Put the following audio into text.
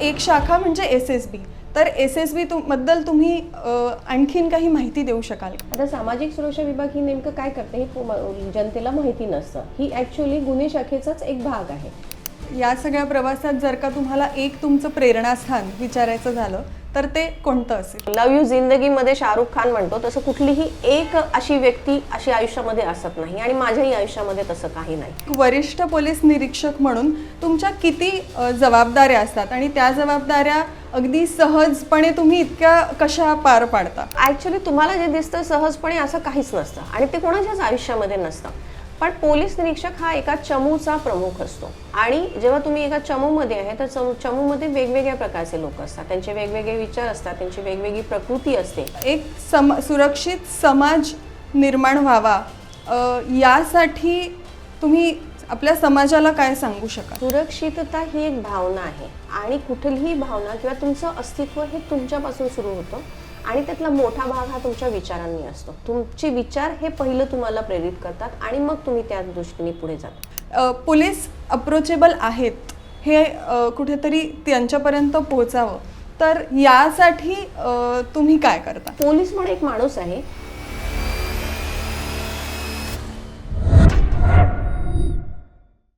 एक शाखा म्हणजे एस एस बी तर एस एस बी बद्दल तुम्ही अ, आणखीन काही माहिती देऊ शकाल का? आता सामाजिक सुरक्षा विभाग ही नेमकं काय करते हे पु- म- जनतेला माहिती नसतं. ही ॲक्च्युली गुन्हे शाखेचाच एक भाग आहे. या सगळ्या प्रवासात जर का तुम्हाला एक तुमचं प्रेरणास्थान विचारायचं झालं तर ते कोणतं असेल? लव यू जिंदगीमध्ये शाहरुख खान म्हणतो तसं कुठलीही एक अशी व्यक्ती अशी आयुष्यामध्ये असत नाही आणि माझ्याही आयुष्यामध्ये तसं काही नाही. वरिष्ठ पोलीस निरीक्षक म्हणून तुमच्या किती जबाबदाऱ्या असतात? आणि त्या जबाबदाऱ्या अगदी सहजपणे तुम्ही इतक्या कशा पार पाडता? ॲक्च्युली तुम्हाला जे दिसतं सहजपणे असं काहीच नसतं. आणि ते कोणाच्याच आयुष्यामध्ये नसतं. पण पोलीस निरीक्षक हा एका चमूचा प्रमुख असतो. आणि जेव्हा तुम्ही एका चमूमध्ये आहे तर चमू चमूमध्ये वेगवेगळ्या प्रकारचे लोक असतात. त्यांचे वेगवेगळे विचार असतात त्यांची वेगवेगळी प्रकृती असते. एक सम सुरक्षित समाज निर्माण व्हावा यासाठी तुम्ही आपल्या समाजाला काय सांगू शकाल? सुरक्षितता ही एक भावना आहे. आणि कुठलीही भावना किंवा तुमचं अस्तित्व हे तुमच्यापासून सुरू होतं आणि त्यातला मोठा भाग हा तुमच्या विचारांनी असतो. तुमचे विचार हे पहिलं तुम्हाला प्रेरित करतात आणि मग तुम्ही त्या दृष्टीने पुढे जाता. पोलीस अप्रोचेबल आहेत हे कुठेतरी त्यांच्यापर्यंत पोहोचावं. तर यासाठी तुम्ही काय करता? पोलीस म्हणून एक माणूस आहे.